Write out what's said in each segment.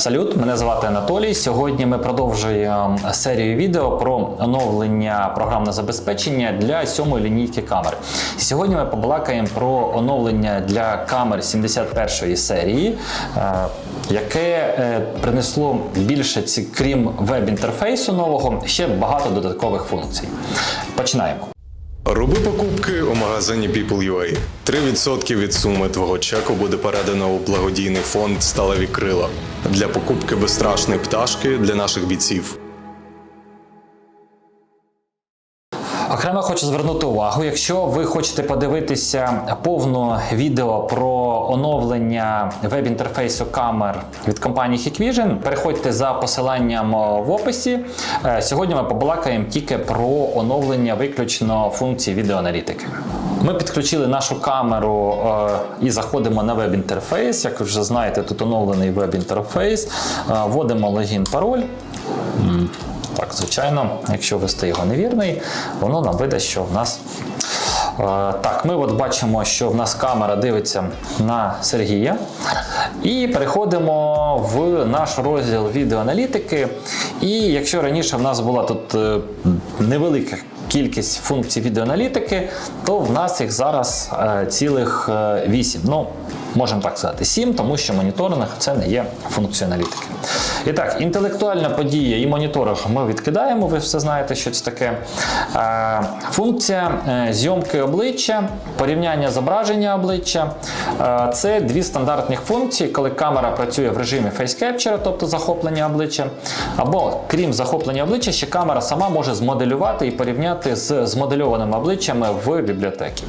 Салют, мене звати Анатолій. Сьогодні ми продовжуємо серію відео про оновлення програмного забезпечення для сьомої лінійки камер. Сьогодні ми побалакаємо про оновлення для камер 71 серії, е, яке е, принесло більше крім веб-інтерфейсу нового, ще багато додаткових функцій. Починаємо. Роби покупки у магазині People.ua. 3% від суми твого чеку буде передано у благодійний фонд Сталеві крила для покупки безстрашної пташки для наших бійців. Окремо хочу звернути увагу, якщо ви хочете подивитися повне відео про оновлення веб-інтерфейсу камер від компанії Hikvision, переходьте за посиланням в описі. Е, Сьогодні ми побалакаємо тільки про оновлення виключно функції відеоаналітики. Ми підключили нашу камеру е, і заходимо на веб-інтерфейс. Як ви вже знаєте, тут оновлений веб-інтерфейс. Е, Вводимо логін, пароль. Так, звичайно, якщо ввести його невірний, воно нам видасть, що в нас. Е, Так, ми от бачимо, що в нас камера дивиться на Сергія. І переходимо в наш розділ відеоаналітики. І якщо раніше в нас була тут е, невелика кількість функцій відеоаналітики, то в нас їх зараз е, цілих 8. Ну, можемо так сказати, 7, тому що моніторинг це не є функціоналітики. І так, інтелектуальна подія і моніторинг ми відкидаємо, ви все знаєте, що це таке. Е, Функція е, зйомки обличчя, порівняння зображення обличчя. Е, Це дві стандартних функції, коли камера працює в режимі Capture, тобто захоплення обличчя. Або крім захоплення обличчя, ще камера сама може змоделювати і порівняти з змодельованими обличчями в бібліотекі.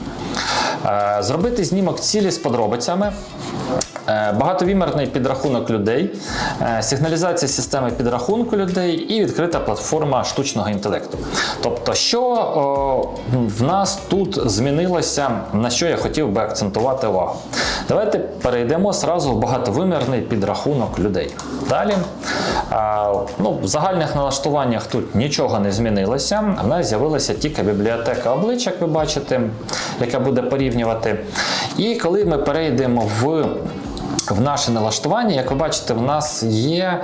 Е, Зробити знімок цілі з подробицями. Е, Багатовімерний підрахунок людей, е, сигналізація системи підрахунку людей і відкрита платформа штучного інтелекту. Тобто, що о, в нас тут змінилося, на що я хотів би акцентувати увагу. Давайте перейдемо зразу в багатовимірний підрахунок людей. Далі, а, ну, в загальних налаштуваннях тут нічого не змінилося. В нас з'явилася тільки бібліотека облич, як ви бачите, яка буде порівнювати. І коли ми перейдемо в в наше налаштування, як ви бачите, в нас є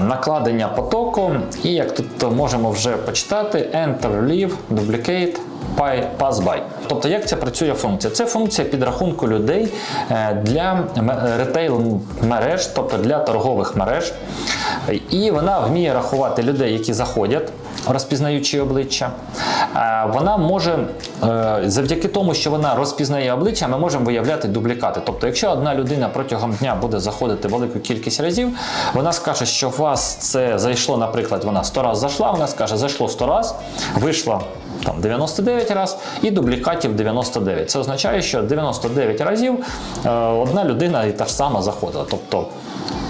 накладення потоку, і як тут можемо вже почитати: Enter, Leave, Duplicate, Py- Pass by. Тобто, як ця працює функція? Це функція підрахунку людей е, для ретейл мереж, тобто для торгових мереж. І вона вміє рахувати людей, які заходять. Розпізнаючи обличчя, вона може е, завдяки тому, що вона розпізнає обличчя, ми можемо виявляти дублікати. Тобто, якщо одна людина протягом дня буде заходити велику кількість разів, вона скаже, що у вас це зайшло, наприклад, вона 100 разів зайшла, вона скаже, зайшло 100 разів, вийшло там 99 разів і дублікатів 99. Це означає, що 99 разів е, одна людина і та ж сама заходила. Тобто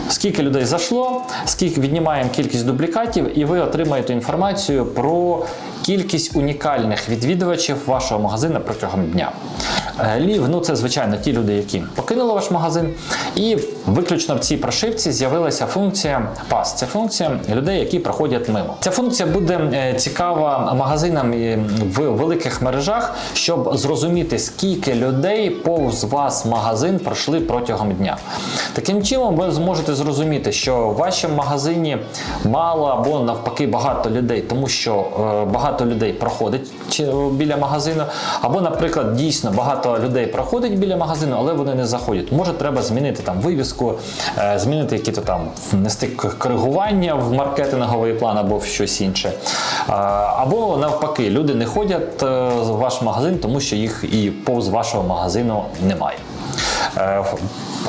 Скільки людей зайшло, скільки віднімаємо кількість дублікатів, і ви отримаєте інформацію про кількість унікальних відвідувачів вашого магазину протягом дня. Е, Лів, ну це звичайно ті люди, які покинули ваш магазин. І виключно в цій прошивці з'явилася функція PAS. Це функція людей, які проходять мимо. Ця функція буде е, цікава магазинам в великих мережах, щоб зрозуміти, скільки людей повз вас магазин пройшли протягом дня. Таким чином, ви зможете зрозуміти, що в вашому магазині мало або навпаки багато людей, тому що е, багато людей проходить біля магазину, або, наприклад, дійсно багато людей проходить біля магазину, але вони не заходять. Може, треба змінити там вивіску, е, змінити якісь там внести коригування в маркетинговий план або в щось інше. Або навпаки, люди не ходять е, в ваш магазин, тому що їх і повз вашого магазину немає.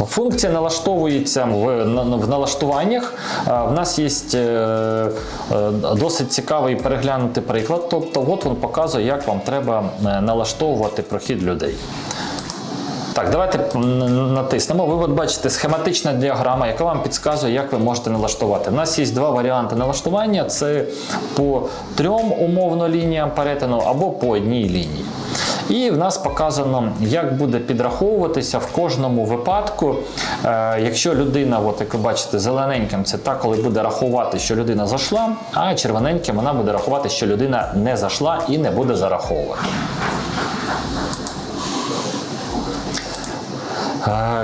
Функція налаштовується в, налаштуваннях. В нас є е, е, досить цікавий переглянути приклад. Тобто, от він показує, як вам треба е, налаштовувати прохід людей. Так, давайте натиснемо. Ви от бачите схематична діаграма, яка вам підказує, як ви можете налаштувати. У нас є два варіанти налаштування: це по трьом умовно лініям перетину або по одній лінії. І в нас показано, як буде підраховуватися в кожному випадку, е, якщо людина, от як ви бачите, зелененьким це та, коли буде рахувати, що людина зайшла, а червоненьким вона буде рахувати, що людина не зайшла і не буде зараховувати.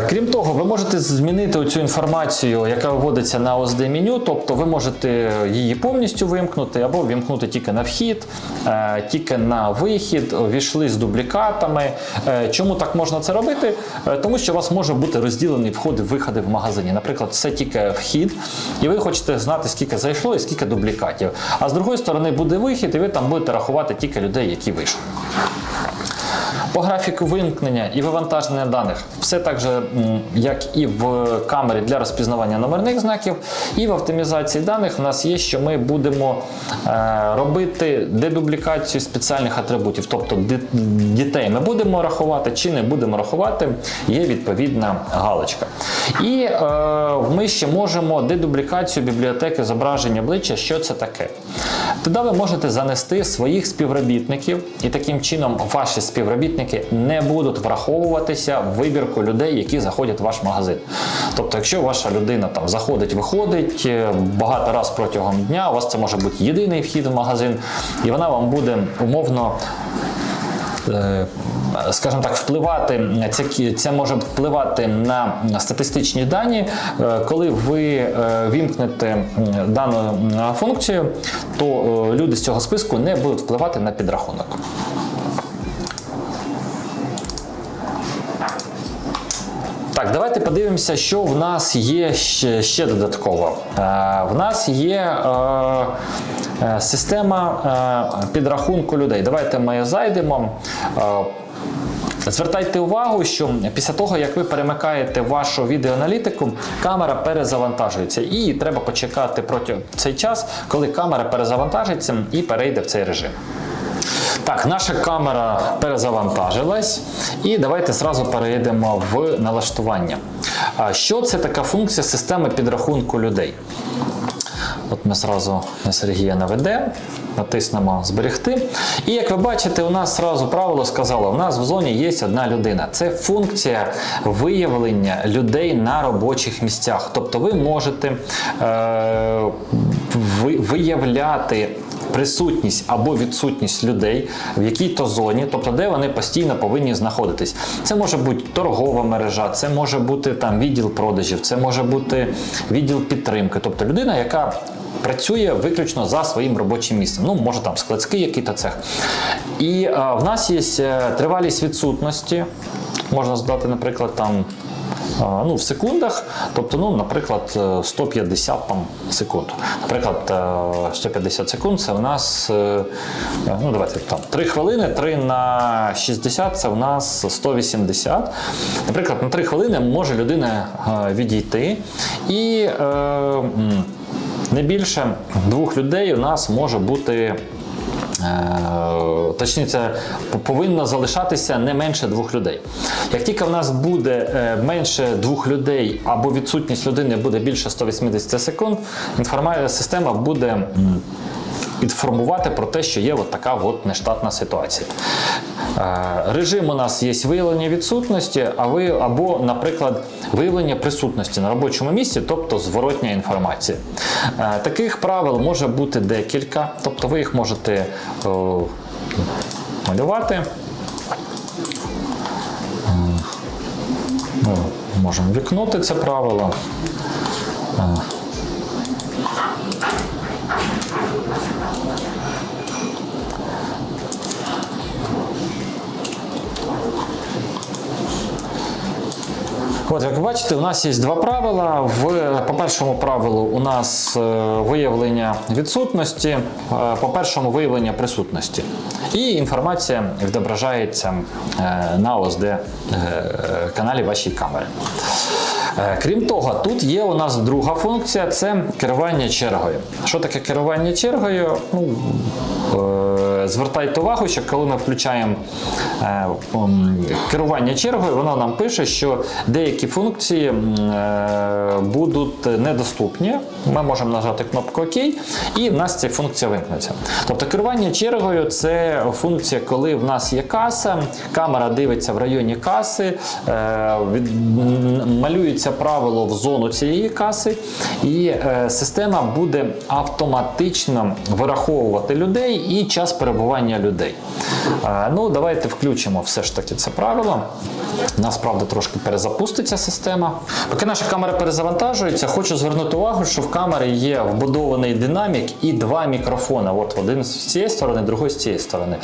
Крім того, ви можете змінити цю інформацію, яка виводиться на OSD меню, тобто ви можете її повністю вимкнути або вимкнути тільки на вхід, е, тільки на вихід, війшли з дублікатами. Е, Чому так можна це робити? Е, Тому що у вас може бути розділені входи, виходи в магазині. Наприклад, це тільки вхід, і ви хочете знати, скільки зайшло і скільки дублікатів. А з другої сторони буде вихід, і ви там будете рахувати тільки людей, які вийшли. По графіку вимкнення і вивантаження даних все так же, як і в камері для розпізнавання номерних знаків, і в оптимізації даних в нас є, що ми будемо е, робити дедублікацію спеціальних атрибутів. Тобто дітей ми будемо рахувати чи не будемо рахувати, є відповідна галочка. І е, ми ще можемо дедублікацію бібліотеки зображення обличчя. Що це таке? Туди ви можете занести своїх співробітників, і таким чином ваші співробітники не будуть враховуватися в вибірку людей, які заходять в ваш магазин. Тобто, якщо ваша людина там заходить, виходить е, багато раз протягом дня, у вас це може бути єдиний вхід в магазин, і вона вам буде умовно скажімо так, впливати це, це може впливати на статистичні дані. Е, Коли ви е, вімкнете дану функцію, то е, люди з цього списку не будуть впливати на підрахунок. Так, давайте подивимося, що в нас є ще, ще додатково. Е, в нас є е, е, система е, підрахунку людей. Давайте ми зайдемо. Е, Звертайте увагу, що після того, як ви перемикаєте вашу відеоаналітику, камера перезавантажується. І треба почекати протягом цей час, коли камера перезавантажиться і перейде в цей режим. Так, наша камера перезавантажилась, і давайте зразу перейдемо в налаштування. Що це така функція системи підрахунку людей? От ми зразу на Сергія наведемо, натиснемо зберегти. І як ви бачите, у нас зразу правило сказало: у нас в зоні є одна людина. Це функція виявлення людей на робочих місцях. Тобто ви можете е, ви- виявляти. Присутність або відсутність людей в якій-то зоні, тобто де вони постійно повинні знаходитись. Це може бути торгова мережа, це може бути там відділ продажів, це може бути відділ підтримки, тобто людина, яка працює виключно за своїм робочим місцем. Ну, може там складський який-то цех. І е, в нас є е, тривалість відсутності. Можна здати, наприклад, там. Е, Ну, в секундах, тобто, ну, наприклад, е, 150 там, секунд. Наприклад, е, 150 секунд це в нас, е, ну, давайте там 3 хвилини, 3 на 60 це в нас 180. Наприклад, на 3 хвилини може людина е, відійти і е, не більше двох людей у нас може бути. Е, Точніше, повинно залишатися не менше двох людей. Як тільки в нас буде е, менше двох людей або відсутність людини буде більше 180 секунд, інформація система буде інформувати про те, що є от така от нештатна ситуація. Режим у нас є виявлення відсутності, або, наприклад, виявлення присутності на робочому місці, тобто зворотня інформація. Таких правил може бути декілька, тобто ви їх можете малювати. Ну, Можемо вікнути це правило. От, як ви бачите, у нас є два правила. В, по першому правилу у нас е, виявлення відсутності, е, по першому виявлення присутності. І інформація відображається е, на ОСД каналі вашої камери. Крім того, тут є у нас друга функція це керування чергою. Що таке керування чергою? Ну, звертайте увагу, що коли ми включаємо е, керування чергою, воно нам пише, що деякі функції е, будуть недоступні. Ми можемо нажати кнопку ОК, і в нас ця функція вимкнеться. Тобто керування чергою це функція, коли в нас є каса, камера дивиться в районі каси, е, малюється правило в зону цієї каси, і система буде автоматично вираховувати людей і час перебування перебування людей. Е, Ну, давайте включимо все ж таки це правило. У нас, правда, трошки перезапуститься система. Поки наша камера перезавантажується, хочу звернути увагу, що в камері є вбудований динамік і два мікрофони. От один з цієї сторони, другий з цієї сторони.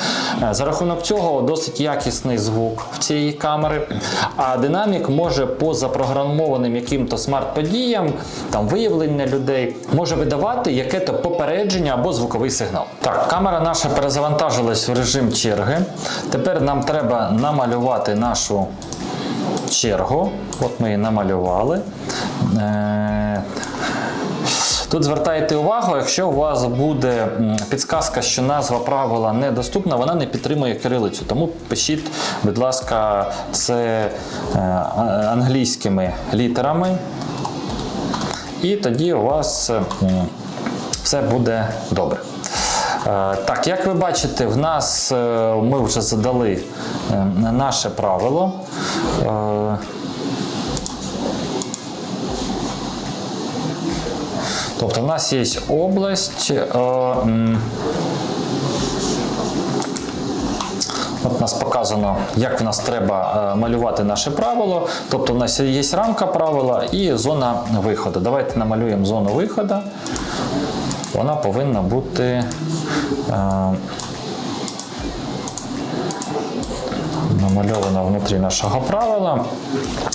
Е, За рахунок цього досить якісний звук в цієї камери. А динамік може по запрограмованим яким-то смарт-подіям, там виявлення людей, може видавати яке-то попередження або звуковий сигнал. Так, камера наша перезавантажилась в режим черги. Тепер нам треба намалювати нашу чергу. От ми її намалювали. Е, Тут звертайте увагу, якщо у вас буде підсказка, що назва правила недоступна, вона не підтримує кирилицю. Тому пишіть, будь ласка, це е, англійськими літерами. І тоді у вас все буде добре. Е, Так, як ви бачите, в нас е, ми вже задали е, наше правило. Тобто в нас є область. От у нас показано, як в нас треба малювати наше правило. Тобто, у нас є рамка правила і зона виходу. Давайте намалюємо зону виходу. Вона повинна бути. Е, намальована внутрі нашого правила.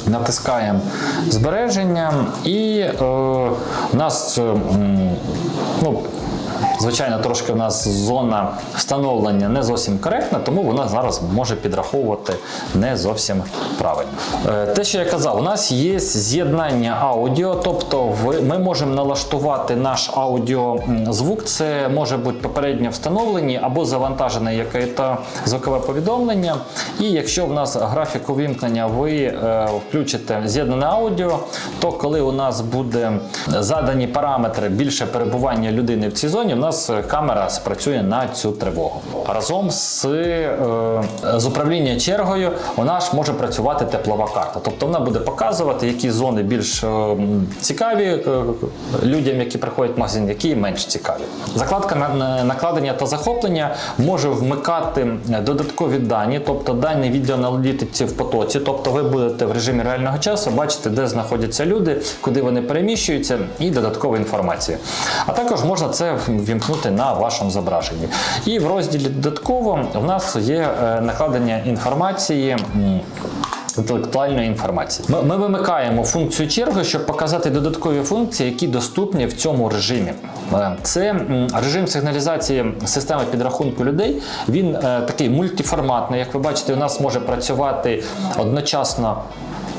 Натискаємо збереження, і е, у нас е, ну, Звичайно, трошки в нас зона встановлення не зовсім коректна, тому вона зараз може підраховувати не зовсім правильно. Е, Те, що я казав, у нас є з'єднання аудіо, тобто ми можемо налаштувати наш аудіозвук. Це може бути попередньо встановлені або завантажене якесь звукове повідомлення. І якщо в нас графік увімкнення ви е, включите з'єднане аудіо, то коли у нас буде задані параметри більше перебування людини в цій зоні, в нас камера спрацює на цю тривогу. Разом з, е, з управління чергою вона ж може працювати теплова карта. Тобто вона буде показувати, які зони більш е, цікаві е, людям, які приходять в магазин, які менш цікаві. Закладка на- на накладення та захоплення може вмикати додаткові дані, тобто дані відеоаналітиці в потоці. Тобто ви будете в режимі реального часу бачити, де знаходяться люди, куди вони переміщуються, і додаткова інформація. А також можна це вімкнути на вашому зображенні. І в розділі додатково в нас є е, накладення інформації. Інтелектуальної інформації. Ми, ми вимикаємо функцію черги, щоб показати додаткові функції, які доступні в цьому режимі. Е, Це режим сигналізації системи підрахунку людей. Він е, такий мультиформатний. Як ви бачите, у нас може працювати одночасно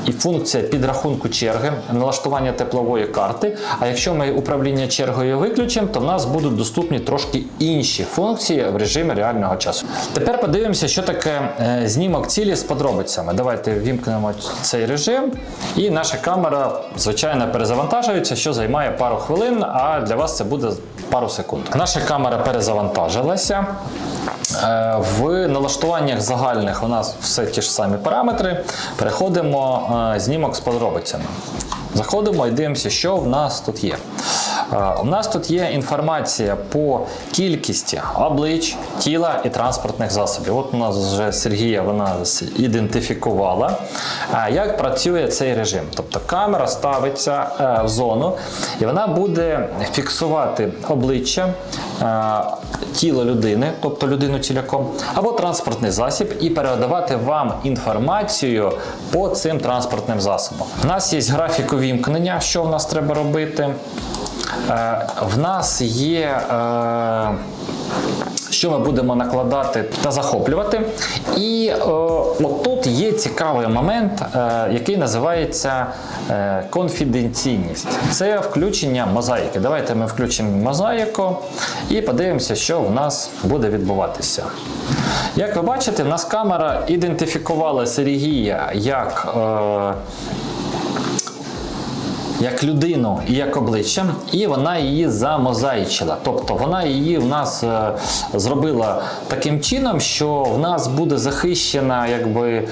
і функція підрахунку черги, налаштування теплової карти. А якщо ми управління чергою виключимо, то в нас будуть доступні трошки інші функції в режимі реального часу. Тепер подивимося, що таке е, знімок цілі з подробицями. Давайте вімкнемо цей режим, і наша камера, звичайно, перезавантажується, що займає пару хвилин, а для вас це буде пару секунд. Наша камера перезавантажилася. Е, В налаштуваннях загальних у нас все ті ж самі параметри. Переходимо е, знімок з подробицями. Заходимо і дивимося, що в нас тут є. У нас тут є інформація по кількості облич, тіла і транспортних засобів. От у нас вже Сергія вона ідентифікувала, як працює цей режим. Тобто камера ставиться е, в зону, і вона буде фіксувати обличчя, е, тіло людини, тобто людину ціляком, або транспортний засіб, і передавати вам інформацію по цим транспортним засобам. У нас є графік увімкнення, що в нас треба робити. Е, В нас є. е, Що ми будемо накладати та захоплювати. І е, от тут є цікавий момент, е, який називається е, конфіденційність. Це включення мозаїки. Давайте ми включимо мозаїку і подивимося, що в нас буде відбуватися. Як ви бачите, в нас камера ідентифікувала Сергія як. Е, як людину і як обличчя, і вона її замозаїчила. Тобто вона її в нас е, зробила таким чином, що в нас буде захищена якби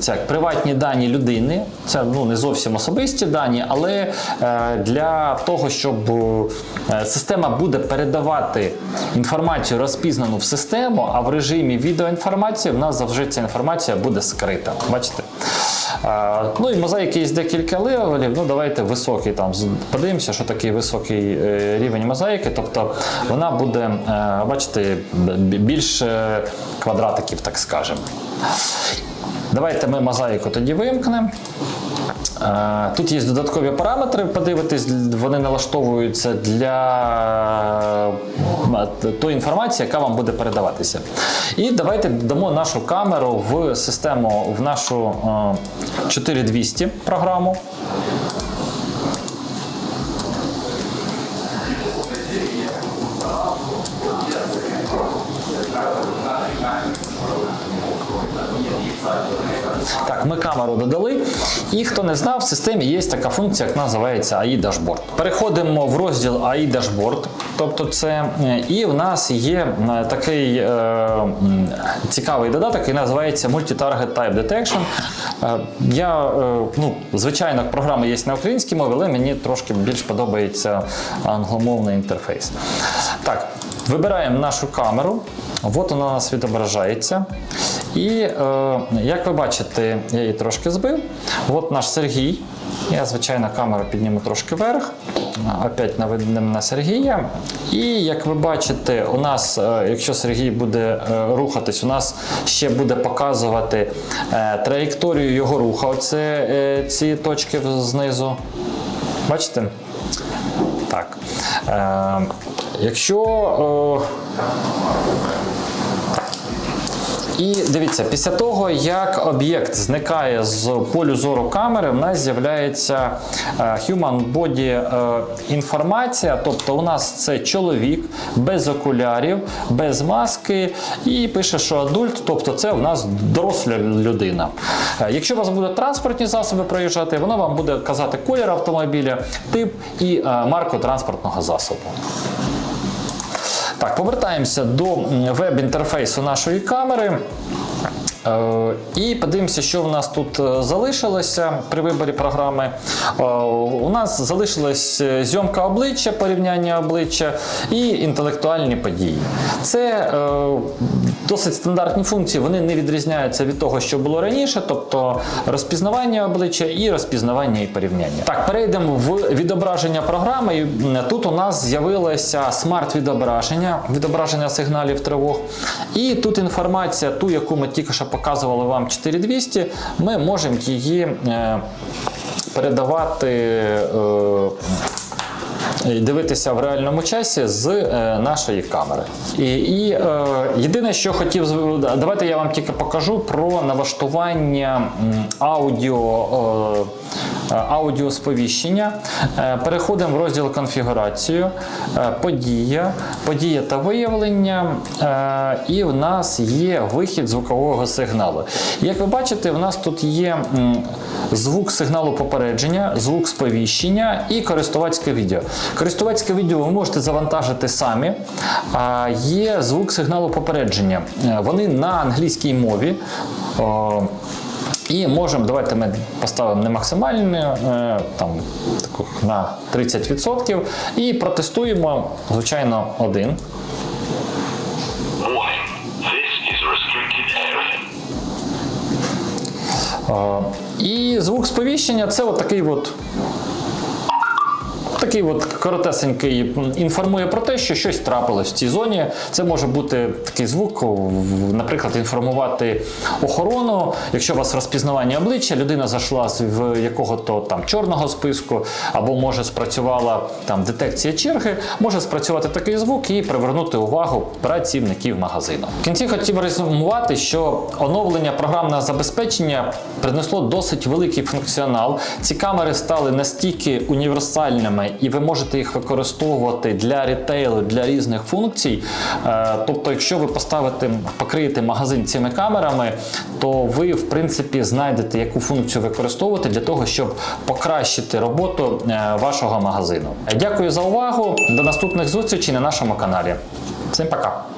це як приватні дані людини. Це ну не зовсім особисті дані, але е, для того, щоб е, система буде передавати інформацію розпізнану в систему, а в режимі відеоінформації в нас завжди ця інформація буде скрита. Бачите? Ну і мозаїки є декілька левелів. Ну давайте високий там подивимося, що такий високий е, рівень мозаїки. Тобто вона буде, е, бачите, більше квадратиків, так скажемо. Давайте ми мозаїку тоді вимкнемо. Е, Тут є додаткові параметри, подивитись, вони налаштовуються для е, тої інформації, яка вам буде передаватися. І давайте додамо нашу камеру в систему, в нашу е, 4200 програму. Так, ми камеру додали. І хто не знав, в системі є така функція, яка називається AI Dashboard. Переходимо в розділ AI Dashboard. Тобто це е, і в нас є е, такий е, цікавий додаток, який називається Multi-Target Type Detection. Е, я, е, ну, звичайно, програма є на українській мові, але мені трошки більш подобається англомовний інтерфейс. Так, вибираємо нашу камеру. От вона у нас відображається. І е, як ви бачите, я її трошки збив. От наш Сергій. Я, звичайно, камеру підніму трошки вверх. Опять наведемо на Сергія. І як ви бачите, у нас, е, якщо Сергій буде е, рухатись, у нас ще буде показувати е, траєкторію його руху. Оце ці точки знизу. Бачите? Так. Якщо. І дивіться, після того, як об'єкт зникає з полю зору камери, в нас з'являється е, human body е, інформація. Тобто у нас це чоловік без окулярів, без маски, і пише, що адульт, тобто це у нас доросла людина. Е, Якщо у вас будуть транспортні засоби проїжджати, воно вам буде казати колір автомобіля, тип і марку транспортного засобу. Так, повертаємося до веб-інтерфейсу нашої камери. Е, І подивимося, що в нас тут е, залишилося при виборі програми. Е, У нас залишилась зйомка обличчя, порівняння обличчя і інтелектуальні події. Це досить стандартні функції, вони не відрізняються від того, що було раніше, тобто розпізнавання обличчя і розпізнавання і порівняння. Так, перейдемо в відображення програми. І, Тут у нас з'явилося смарт-відображення, відображення сигналів тривог. І тут інформація, ту, яку ми тільки що показували вам 4200, ми можемо її е, передавати. Е, і дивитися в реальному часі з е, нашої камери. І, і е, єдине, що хотів давайте я вам тільки покажу про налаштування аудіо. Е, Аудіосповіщення. Е, Переходимо в розділ конфігурацію, е, подія, подія та виявлення. е, І в нас є вихід звукового сигналу. Як ви бачите, в нас тут є звук сигналу попередження, звук сповіщення і користувацьке відео. Користувацьке відео ви можете завантажити самі. Є звук сигналу попередження. Е, Вони на англійській мові. І можемо, давайте ми поставимо не максимальне, е, там на 30% і протестуємо, звичайно, один. Е, І звук сповіщення це от такий от. Такий от коротесенький інформує про те, що щось трапилось в цій зоні. Це може бути такий звук, наприклад, інформувати охорону. Якщо у вас розпізнавання обличчя, людина зайшла з якого-то там чорного списку, або може спрацювала там детекція черги, може спрацювати такий звук і привернути увагу працівників магазину. В кінці хотів резюмувати, що оновлення програмного забезпечення принесло досить великий функціонал. Ці камери стали настільки універсальними і ви можете їх використовувати для рітейлу, для різних функцій. Е, Тобто, якщо ви поставите, покриєте магазин цими камерами, то ви, в принципі, знайдете, яку функцію використовувати для того, щоб покращити роботу е, вашого магазину. Дякую за увагу. До наступних зустрічей на нашому каналі. Всім пока!